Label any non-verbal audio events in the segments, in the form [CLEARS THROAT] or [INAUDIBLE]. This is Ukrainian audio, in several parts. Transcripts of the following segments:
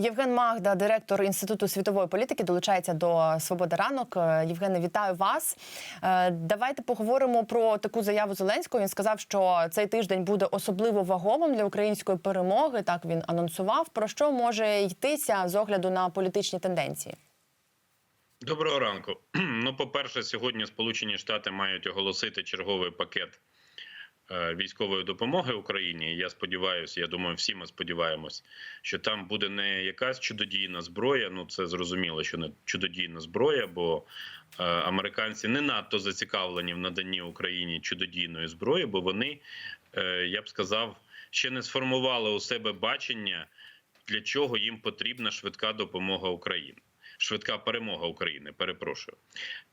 Євген Магда, директор інституту світової політики, долучається до Свобода ранок. Е, Євгене, вітаю вас. Е, Давайте поговоримо про таку заяву Зеленського. Він сказав, що цей тиждень буде особливо вагомим для української перемоги. Так він анонсував. Про що може йтися з огляду на політичні тенденції? Доброго ранку. [CLEARS THROAT] Ну, по-перше, сьогодні Сполучені Штати мають оголосити черговий пакет військової допомоги Україні. Я сподіваюся, я думаю, всі ми сподіваємось, що там буде не якась чудодійна зброя. Ну це зрозуміло, що не чудодійна зброя, бо е, американці не надто зацікавлені в наданні Україні чудодійної зброї, бо вони, е, я б сказав, ще не сформували у себе бачення, для чого їм потрібна швидка допомога Україні швидка перемога України. Перепрошую.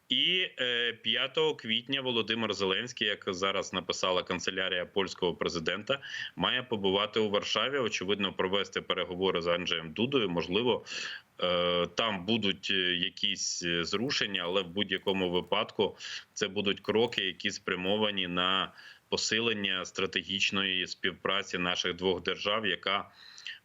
І е, 5 квітня Володимир Зеленський, як зараз написала канцелярія польського президента, має побувати у Варшаві. Очевидно, провести переговори з Анджеєм Дудою. Можливо, е, там будуть якісь зрушення, але в будь-якому випадку це будуть кроки, які спрямовані на посилення стратегічної співпраці наших двох держав, яка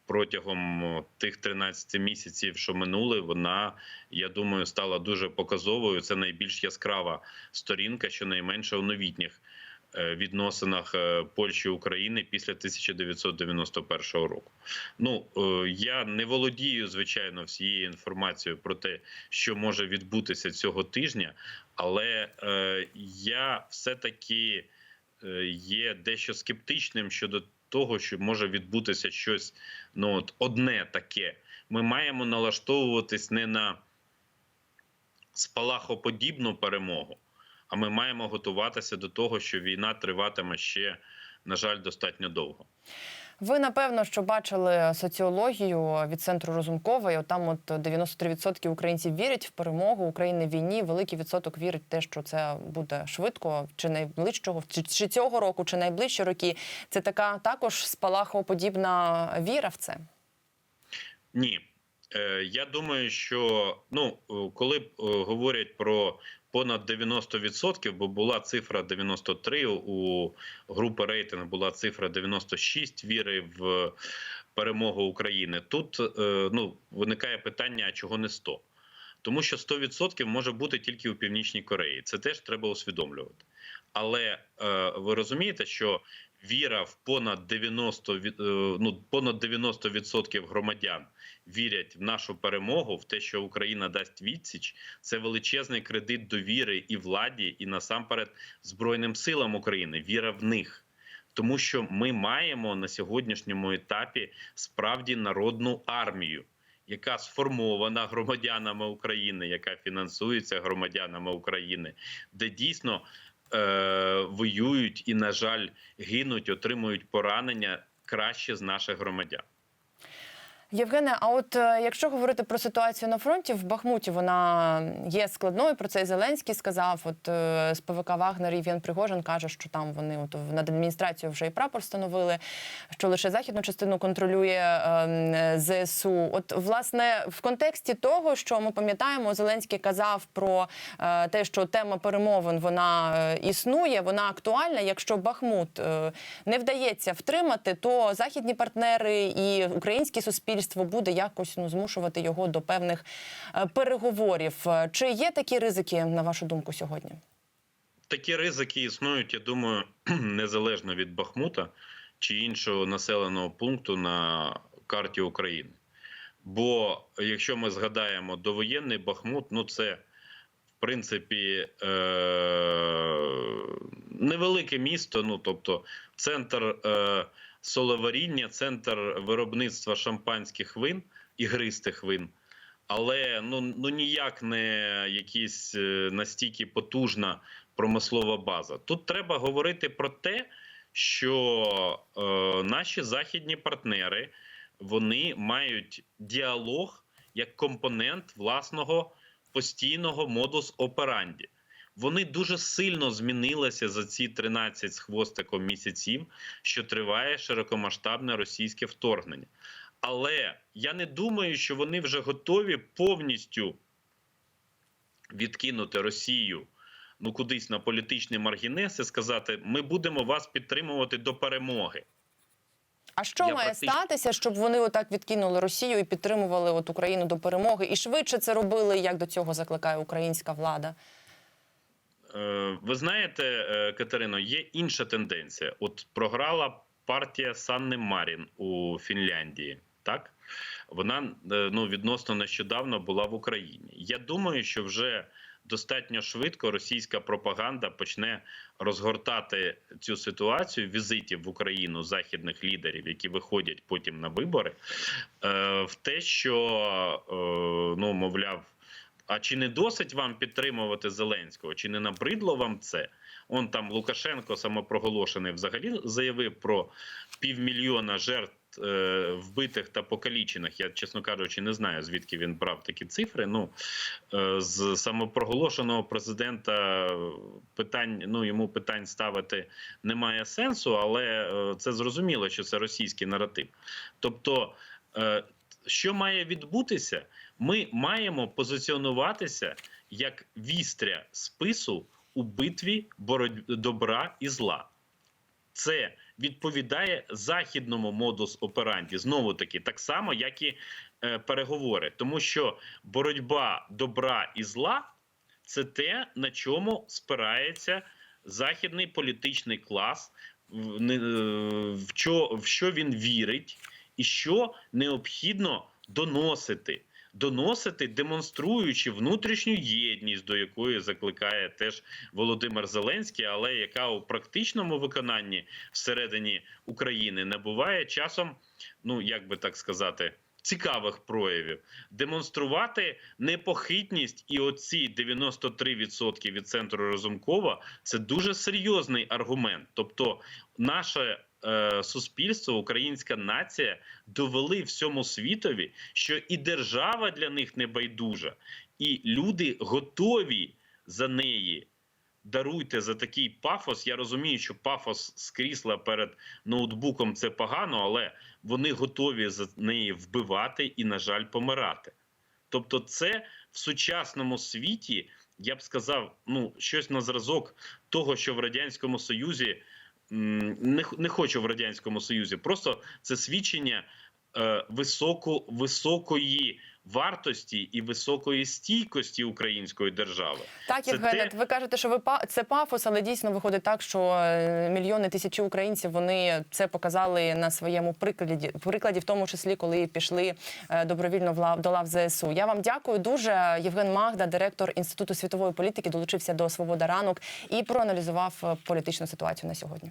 протягом тих 13 місяців, що минули, вона я думаю стала дуже показовою. Це найбільш яскрава сторінка, щонайменше у новітніх відносинах Польщі і України після 1991 року. Ну я не володію звичайно всією інформацією про те, що може відбутися цього тижня, але я все таки є дещо скептичним щодо того, що може відбутися щось ну от одне таке. Ми маємо налаштовуватись не на спалахоподібну перемогу, а ми маємо готуватися до того, що війна триватиме ще, на жаль, достатньо довго. Ви напевно що бачили соціологію від центру Розумкова. і Там от 93% українців вірять в перемогу України в війні. Великий відсоток вірить в те, що це буде швидко, чи найближчого, чи, цього року, чи найближчі роки. Це така також спалахоподібна віра в це. Ні. Я думаю, що ну коли говорять про понад 90%, бо була цифра 93, у групи рейтинг була цифра 96 віри в перемогу України. Тут ну виникає питання, чого не 100? Тому що 100% може бути тільки у Північній Кореї. Це теж треба усвідомлювати. Але ви розумієте, що віра в понад 90 ну, понад 90% громадян вірять в нашу перемогу, в те, що Україна дасть відсіч, це величезний кредит довіри і владі, і насамперед Збройним силам України. Віра в них. Тому що ми маємо на сьогоднішньому етапі справді народну армію, яка сформована громадянами України, яка фінансується громадянами України, де дійсно е, воюють і, на жаль, гинуть, отримують поранення краще з наших громадян. Євгене, а от е, якщо говорити про ситуацію на фронті, в Бахмуті вона є складною. Про це і Зеленський сказав. От е, з ПВК Вагнер Євген Пригожин каже, що там вони от над адміністрацією вже і прапор встановили, що лише західну частину контролює е, ЗСУ. От власне в контексті того, що ми пам'ятаємо, Зеленський казав про е, те, що тема перемовин вона існує, вона актуальна. Якщо Бахмут не вдається втримати, то західні партнери і українські суспільства буде якось ну змушувати його до певних переговорів. Чи є такі ризики на вашу думку сьогодні? Такі ризики існують. Я думаю, [CLEARS THROAT] незалежно від Бахмута чи іншого населеного пункту на карті України. Бо якщо ми згадаємо довоєнний Бахмут, ну це в принципі е- невелике місто, ну тобто центр. Е соловаріння, центр виробництва шампанських вин ігристих вин, але ну ну ніяк не якісь настільки потужна промислова база. Тут треба говорити про те, що е, наші західні партнери вони мають діалог як компонент власного постійного модус операнді. Вони дуже сильно змінилися за ці 13 з хвостиком місяців, що триває широкомасштабне російське вторгнення. Але я не думаю, що вони вже готові повністю відкинути Росію ну кудись на політичний маргінес і сказати: ми будемо вас підтримувати до перемоги. А що Я має практично- статися, щоб вони отак відкинули Росію і підтримували от Україну до перемоги і швидше це робили, як до цього закликає українська влада? Е, Ви знаєте, е, Катерино, є інша тенденція. От програла партія Санни Марін у Фінляндії. Так вона е, ну відносно нещодавно була в Україні. Я думаю, що вже достатньо швидко російська пропаганда почне розгортати цю ситуацію візитів в Україну західних лідерів, які виходять потім на вибори, в те, що ну мовляв. А чи не досить вам підтримувати Зеленського? Чи не набридло вам це? Он там Лукашенко самопроголошений взагалі заявив про півмільйона жертв е, вбитих та покалічених. Я, чесно кажучи, не знаю, звідки він брав такі цифри. Ну е, з самопроголошеного президента питань, ну йому питань ставити немає сенсу, але е, це зрозуміло, що це російський наратив. Тобто, що має відбутися? Ми маємо позиціонуватися як вістря спису у битві добра і зла. Це відповідає західному модус операнді. Знову таки, так само, як і е, переговори, тому що боротьба добра і зла це те, на чому спирається західний політичний клас, в, е, в, що, в що він вірить, і що необхідно доносити. Доносити, демонструючи внутрішню єдність, до якої закликає теж Володимир Зеленський, але яка у практичному виконанні всередині України набуває часом, ну як би так сказати, цікавих проявів, демонструвати непохитність і оці 93% від центру Разумкова це дуже серйозний аргумент. Тобто, наше е, суспільство, українська нація довели всьому світові, що і держава для них не байдужа, і люди готові за неї. Даруйте за такий пафос. Я розумію, що пафос з крісла перед ноутбуком це погано, але вони готові за неї вбивати і, на жаль, помирати. Тобто, це в сучасному світі, я б сказав, ну щось на зразок того, що в радянському Союзі не, не хочу в радянському Союзі. Просто це свідчення е, високо, високої вартості і високої стійкості української держави. Так, Євгене, те- ви кажете, що ви це пафос, але дійсно виходить так, що е, мільйони тисячі українців вони це показали на своєму прикладі, прикладі, в тому числі, коли пішли е, добровільно в лав до лав ЗСУ. Я вам дякую дуже. Євген Магда, директор інституту світової політики, долучився до Свобода ранок і проаналізував е, політичну ситуацію на сьогодні.